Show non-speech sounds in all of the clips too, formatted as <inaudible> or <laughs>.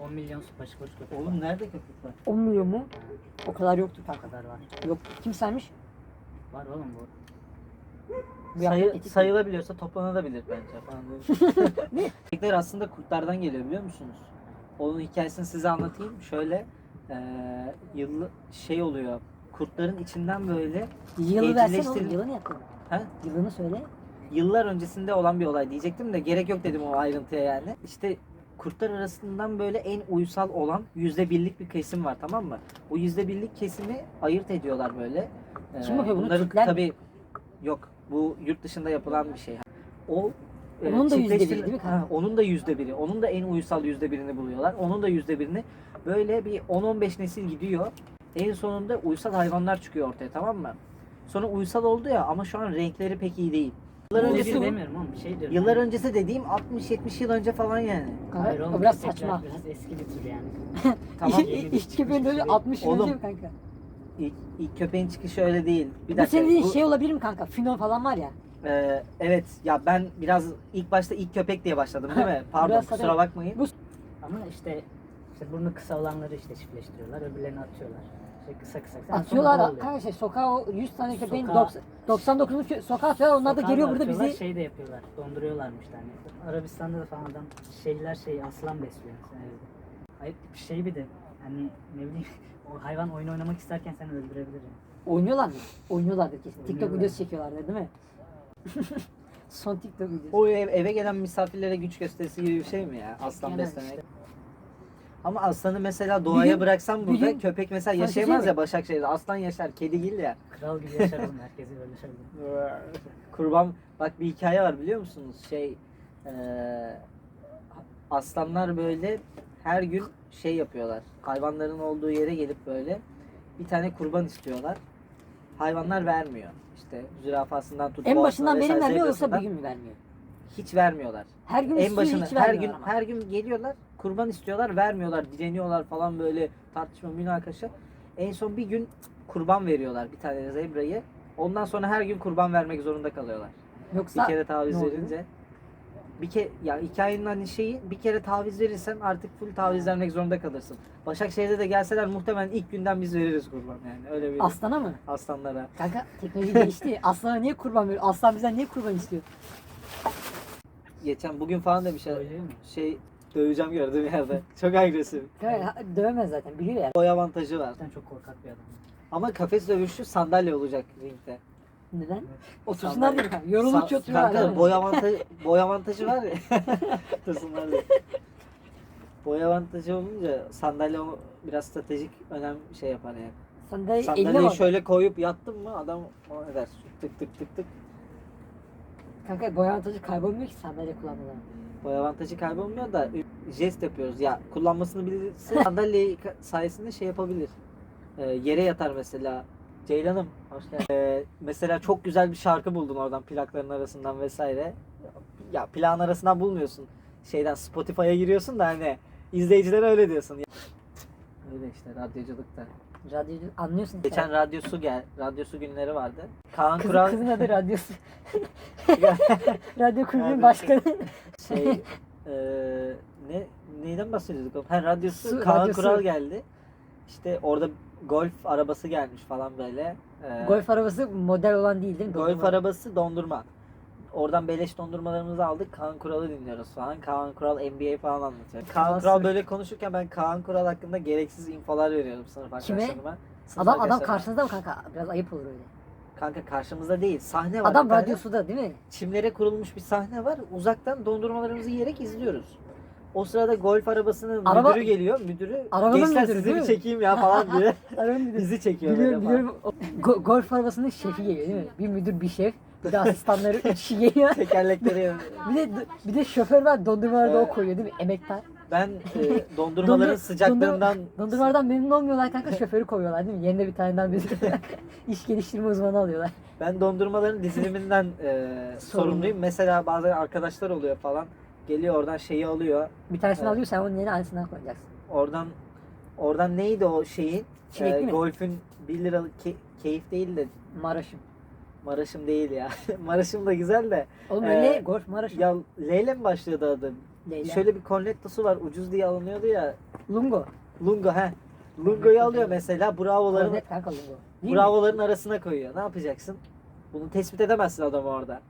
10 milyon su başı koç köpek Oğlum nerede köpek var? 10 milyon mu? O kadar yoktu O kanka. kadar var. Yok. Kim saymış? Var oğlum bu. Bu yaptığın Sayı, etik mi? sayılabiliyorsa toplanabilir bence falan. böyle. <laughs> Köpekler aslında kurtlardan geliyor biliyor musunuz? Onun hikayesini size anlatayım. Şöyle eee yıllı şey oluyor. Kurtların içinden böyle Yılı versene oğlum. evcilleştirin- Yılı ne yaptın? ha, Yılını söyle. yıllar öncesinde olan bir olay diyecektim de gerek yok dedim o ayrıntıya yani. İşte kurtlar arasından böyle en uysal olan yüzde birlik bir kesim var tamam mı? O yüzde birlik kesimi ayırt ediyorlar böyle. Ee, Kim yapıyor bunu? bunların Türkler mi? tabii yok bu yurt dışında yapılan bir şey. O e, Onun da yüzde biri değil mi? Ha, onun da yüzde biri. Onun da en uysal yüzde birini buluyorlar. Onun da yüzde birini. Böyle bir 10-15 nesil gidiyor. En sonunda uysal hayvanlar çıkıyor ortaya tamam mı? Sonra uysal oldu ya ama şu an renkleri pek iyi değil. Yıllar öncesi bir demiyorum oğlum şey diyorum. Yıllar Yani. öncesi dediğim 60-70 yıl önce falan yani. Kanka, Hayır oğlum o biraz saçma. Biraz eski bir tür yani. <laughs> Tamam. bir böyle şey. 60 yıl Oğlum, önce mi kanka? İlk, ilk köpeğin çıkışı öyle değil. Bir Bu dakika. senin dediğin bu- şey olabilir mi kanka? Fino falan var ya. Ee, evet ya ben biraz ilk başta ilk köpek diye başladım değil mi? <laughs> Pardon Biraz kusura tabii- bakmayın. Bu Ama işte işte burnu kısa olanları işte çiftleştiriyorlar. Öbürlerini atıyorlar. İşte kısa kısa. atıyorlar kanka şey sokağa o 100 tane köpeğin Sokağa- 90 99'unu kö- sokağa atıyorlar onlar da geliyor da burada bizi şey de yapıyorlar. Donduruyorlarmış hani. Arabistan'da da falan adam şeyler şey aslan besliyor evde. Ayıp bir şey bir de hani ne bileyim <laughs> o hayvan oyun oynamak isterken seni öldürebilir. Yani. oynuyorlar mı? Oynuyorlardır kesin. TikTok Oynuyorlar. videosu çekiyorlardır değil mi? <laughs> Son TikTok videosu. O ev- eve gelen misafirlere güç gösterisi gibi bir şey mi ya? Aslan beslemek. işte. Ama aslanı mesela doğaya bıraksam bir burada gün- köpek mesela Sana bir şey yaşayamaz söyleyeyim ya Başakşehir'de. Aslan yaşar, kedi değil ya. Kral gibi yaşar oğlum herkesi böyle söylüyor. <laughs> Kurban bak bir hikaye var biliyor musunuz? Şey eee, aslanlar böyle her gün şey yapıyorlar. Hayvanların olduğu yere gelip böyle bir tane kurban istiyorlar. Hayvanlar vermiyor. İşte zürafasından tut. En başından benim vesaire vermiyor yoksa bir gün mü vermiyor? hiç vermiyorlar. Her gün En istiyor başında hiç her vermiyor gün ama. her gün geliyorlar. Kurban istiyorlar, vermiyorlar, direniyorlar falan böyle tartışma, münakaşa. En son bir gün kurban veriyorlar bir tane zebrayı. Ondan sonra her gün kurban vermek zorunda kalıyorlar. Yoksa Bir kere taviz verince. Bir kere ya hikayenin hani şeyi bir kere taviz verirsen artık full taviz vermek zorunda kalırsın. Başakşehir'de de gelseler muhtemelen ilk günden biz veririz kurban yani öyle bir aslana mı? aslanlara. Kanka teknoloji değişti. <laughs> Aslana niye kurban veriyor? Aslan bizden niye kurban istiyor? Geçen bugün falan da bir şey şey döveceğim gördüğüm yerde. Çok agresif. Dövemez zaten biliyor ya. Boy avantajı var. Zaten çok korkak bir adam. Ama kafes dövüşü sandalye olacak ringde. Neden? Otursunlar diye kanka. Yorulup Sa- oturuyorlar. Kanka boy avantajı, boy avantajı var ya. <laughs> Otursunlar diye. Boy avantajı olunca sandalye o biraz stratejik önem şey yapar yani. Sandalye eline Sandalyeyi bak. şöyle koyup yattın mı adam o eder. Tık tık tık tık. Kanka boy avantajı kaybolmuyor ki sandalye kullanmadan. Boy avantajı kaybolmuyor da jest yapıyoruz. Ya kullanmasını bilirse <laughs> sandalye sayesinde şey yapabilir. Ee, yere yatar mesela. Ceylan'ım hoş geldin. Ee, mesela çok güzel bir şarkı buldun oradan plakların arasından vesaire. Ya plağın arasından bulmuyorsun. Şeyden Spotify'a giriyorsun da hani izleyicilere öyle diyorsun. Öyle işte radyoculukta. Radyocu anlıyorsun. Geçen sen. radyosu gel, radyosu günleri vardı. Kaan Kız, Kural kızın adı <laughs> radyosu. <laughs> Radyo kulübünün Radyo- başkanı. <laughs> şey eee ne neyden bahsediyorduk? oğlum? Ha radyosu Su- Kaan radyosu. Kural geldi. İşte orada golf arabası gelmiş falan böyle. Eee, Golf arabası model olan değil değil mi? golf Dondurma. arabası dondurma. Oradan beleş dondurmalarımızı aldık. Kaan Kural'ı dinliyoruz falan. Kaan Kural NBA falan anlatıyor. Kaan? Kural böyle konuşurken ben Kaan Kural hakkında gereksiz infolar veriyorum sınıf Kime? arkadaşlarıma. Sınıf Adam adam arkadaşlarıma. karşınızda mı kanka? Biraz ayıp olur öyle. Kanka karşımızda değil. Sahne var. Adam bir tane. radyosu da değil mi? çimlere kurulmuş bir sahne var. Uzaktan dondurmalarımızı yiyerek izliyoruz. O sırada golf arabasının Araba- müdürü geliyor. Müdürü Arabanın gençler müdürü sizi değil bir mi?" çekeyim ya falan diye <laughs> bizi çekiyor Biliyorum böyle falan. biliyorum. O- Go- golf arabasının şefi geliyor değil mi? Bir müdür bir şef. Bir de asistanları üç kişi <laughs> geliyor. Tekerlekleri yanıyor. Bir de bir de şoför var dondurmaları da o koyuyor değil mi? Emektar. Ben e, dondurmaların Dondur- sıcaklığından dondur- dondurmalardan memnun olmuyorlar kanka şoförü koyuyorlar değil mi? Yerine bir taneden bir <laughs> iş geliştirme uzmanı alıyorlar. ben dondurmaların diziliminden e, <laughs> sorumluyum. Mesela bazen arkadaşlar oluyor falan. Geliyor oradan şeyi alıyor. Bir tanesini Evet. alıyor sen onun yerine aynısından koyacaksın. Oradan oradan neydi o şeyin? Çilekli mi? golfün 1 liralık ke- keyif değil de Maraş'ım. Maraş'ım değil ya. <laughs> Maraş'ım da güzel de. Oğlum Ee, öyle golf Maraş'ım. Ya L ile mi başlıyordu adı? Leyla. Şöyle bir cornettosu var ucuz diye alınıyordu ya. Lungo. Lungo he. Lungo'yu alıyor mesela bravoların Kornet kanka Lungo. Değil mi? bravoların arasına koyuyor. Ne yapacaksın? Bunu tespit edemezsin adamı orada.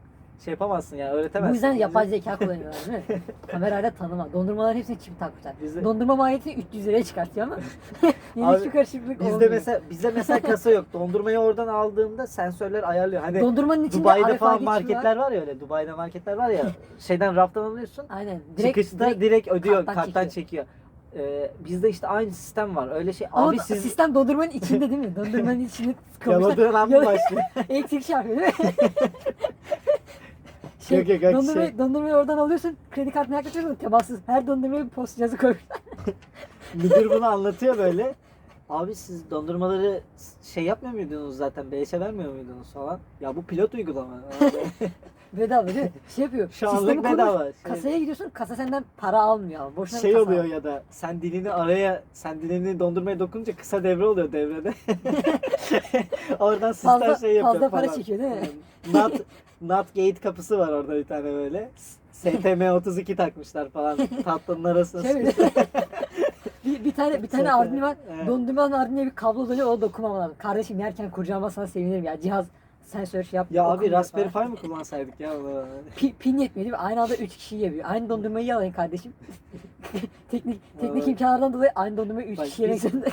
Şey yapamazsın ya öğretemezsin. Bu yüzden yapay zeka kullanıyorlar değil mi? <laughs> Kamerayla tanıma. Dondurmaların hepsini çip takmışlar. Bizi- Dondurma maliyetini 300 liraya çıkartıyor ama <laughs> yeni hiçbir karışıklık Bizde olmuyor. mesela bizde mesela kasa yok. Dondurmayı oradan aldığında sensörler ayarlıyor. Hani Dondurmanın içinde Dubai'de falan çipi var. marketler var ya öyle. Dubai'de marketler var ya. <laughs> şeyden raftan alıyorsun. Aynen. Direkt, çıkışta direkt, direkt ödüyor. karttan Karttan, çekiyor. çekiyor. Ee, bizde işte aynı sistem var. Öyle şey. Ama Abi siz sistem dondurmanın içinde değil mi? Dondurmanın içinde koymuşlar. yaladığın mı başlıyor? Elektrik çarpıyor değil mi? Şey, Yok, yok, yok, dondurmayı, şey. dondurmayı oradan alıyorsun. Kredi kartına yaklaşıyorsun. Temassız. Her dondurmaya bir post yazı koymuşlar. <laughs> Müdür bunu anlatıyor böyle. Abi siz dondurmaları şey yapmıyor muydunuz zaten? Beleşe vermiyor muydunuz falan? Ya bu pilot uygulama. <laughs> Bedava değil mi? Şey yapıyor. Şu anlık bedava. Şey- Kasaya gidiyorsun. Kasa senden para almıyor. Boşuna şey oluyor al. ya da sen dilini araya sen dilini dondurmaya dokununca kısa devre oluyor devrede. <laughs> Oradan sistem Fazla- şey yapıyor fazla para falan. çekiyor değil mi? Not, not gate kapısı var orada bir tane böyle. STM 32 takmışlar falan tatlının arasına. Şey <laughs> bir, bir tane bir tane ardini var. evet. Dondurmanın ardine bir kablo dönüyor. O dokunmam lazım. Kardeşim yerken kurcağıma sana sevinirim ya. Cihaz sensör şey yap. ya abi Raspberry. Pi mi kullansaydık ya? Pi- pin mi? Aynı anda 3 kişi yapıyor. Aynı dondurmayı alayım kardeşim. <laughs> teknik teknik imkanlardan dolayı aynı dondurmayı 3 Bak kişi yemek zorunda.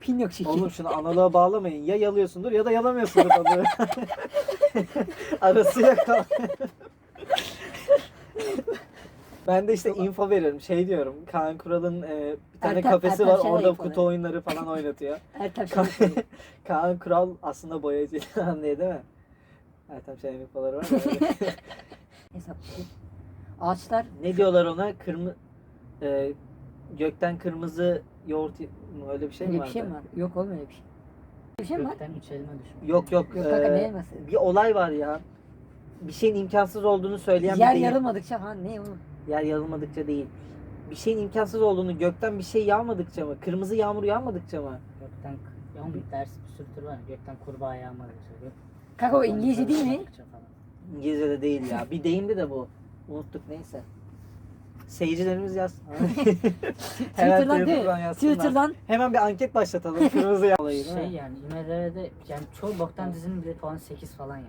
Pin yok çünkü. Oğlum şunu analoğa bağlamayın. Ya yalıyorsundur ya da yalamıyorsundur onu. <laughs> Arası yok ama. Ben de işte info veriyorum. Şey diyorum. Kaan Kural'ın e, bir tane Ertem- kafesi Ertem var. Şener Orada info kutu veriyor. oyunları falan oynatıyor. Ertem şey yapıyor. <laughs> Kaan Kural aslında boyacı diye değil mi? Ertem Şener infoları var. mı? Hesapçı. <laughs> Ağaçlar ne diyorlar ona? Kırmı e, gökten kırmızı yoğurt öyle bir şey mi öyle var? bir şey mi var? Yok oğlum öyle bir şey. Bir şey mi var? Gökten üç elma düşmüş. Yok yok. Yok kanka e, ne elması? bir olay var ya. Bir şeyin imkansız olduğunu söyleyen Yer bir deyim. yarılmadıkça ha ne oğlum? Yer yarılmadıkça değil. Bir şeyin imkansız olduğunu gökten bir şey yağmadıkça mı? Kırmızı yağmur yağmadıkça mı? Gökten ya onun bir ders bir sürü tür var. Gökten kurbağa yağmadıkça. Gök, Kanka o İngilizce değil mi? İngilizce'de değil ya. Bir deyimdi de bu. Unuttuk neyse. Seyircilerimiz yaz. <laughs> <laughs> Twitter'dan değil. Twitter'dan Hemen bir anket başlatalım. <laughs> Kırmızı değil Şey yani IMDB'de yani çoğu boktan dizinin bile puanı 8 falan yani.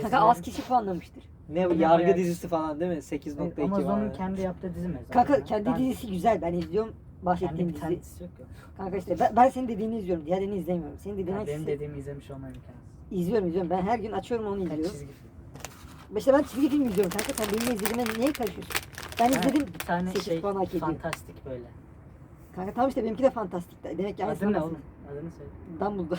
kanka az kişi puanlamıştır. Ne bu yargı bayağı- dizisi falan değil mi? 8.2 Amazon'un var. kendi yaptığı dizi mi? zaten? Kanka kendi Ben- dizisi güzel ben izliyorum. Kendi Bahsettiğim dizi. tane dizisi yok ya. Kanka işte ben, ben senin dediğini izliyorum. Diğerini izlemiyorum. Senin dediğin Yani benim hangisi? dediğimi izlemiş olma imkansız. İzliyorum izliyorum. Ben her gün açıyorum onu izliyorum. çizgi film. İşte ben çizgi film izliyorum kanka. Sen benim izlediğime niye karışıyorsun? Ben izledim. bir tane 8 şey puan hak ediyor. fantastik böyle. Kanka tamam işte benimki de fantastik. Demek ki aynısı Adı ne oğlum? Adını söyle. Dumbledore.